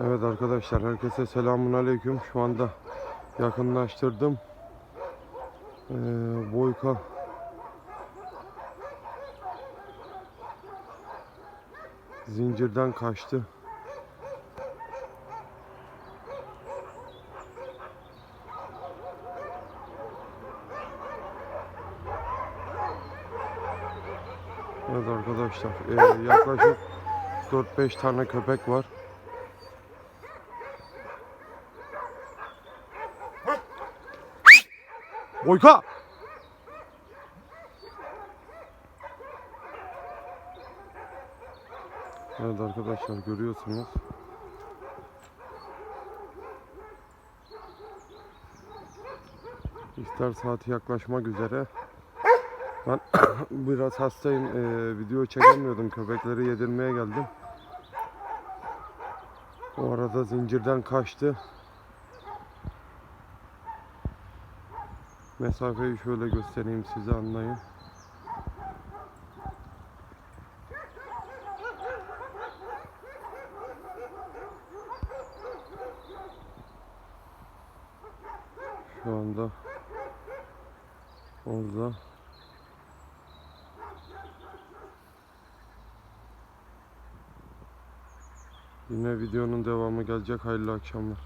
Evet arkadaşlar herkese selamun aleyküm. Şu anda yakınlaştırdım. Ee, Boyka zincirden kaçtı. Evet arkadaşlar ee, yaklaşık 4-5 tane köpek var. Boyka! Evet arkadaşlar görüyorsunuz. İftar saati yaklaşmak üzere. Ben biraz hastayım. Ee, video çekemiyordum. Köpekleri yedirmeye geldim. O arada zincirden kaçtı. Mesafeyi şöyle göstereyim size anlayın. Şu anda orada Yine videonun devamı gelecek. Hayırlı akşamlar.